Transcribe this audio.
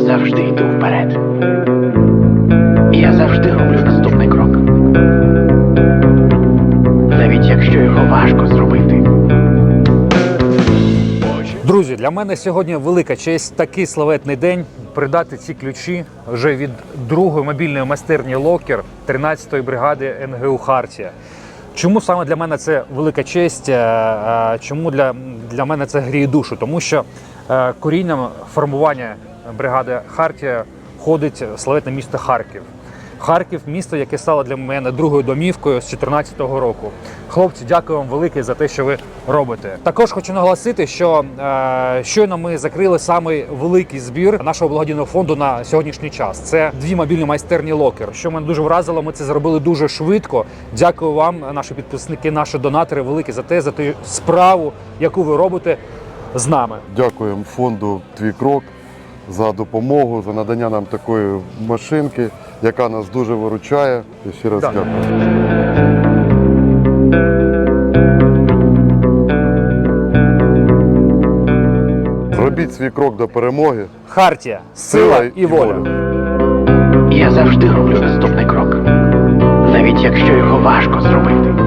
завжди йду вперед. Я завжди роблю наступний крок. Навіть якщо його важко зробити. Друзі, для мене сьогодні велика честь такий славетний день придати ці ключі вже від другої мобільної майстерні локер 13-ї бригади НГУ Хартія. Чому саме для мене це велика честь? Е, е, чому для для мене це гріє душу? Тому що е, корінням формування бригади Хартія ходить славетне місто Харків. Харків місто, яке стало для мене другою домівкою з 2014 року. Хлопці, дякую вам велике за те, що ви робите. Також хочу наголосити, що е, щойно ми закрили самий великий збір нашого благодійного фонду на сьогоднішній час. Це дві мобільні майстерні локер. Що мене дуже вразило, ми це зробили дуже швидко. Дякую вам, наші підписники, наші донатори, великі за те, за ту справу, яку ви робите з нами. Дякуємо фонду Твій крок за допомогу, за надання нам такої машинки, яка нас дуже виручає. І ще раз дякую. Робіть свій крок до перемоги. Хартія, сила і воля. Я завжди роблю наступний крок, навіть якщо його важко зробити.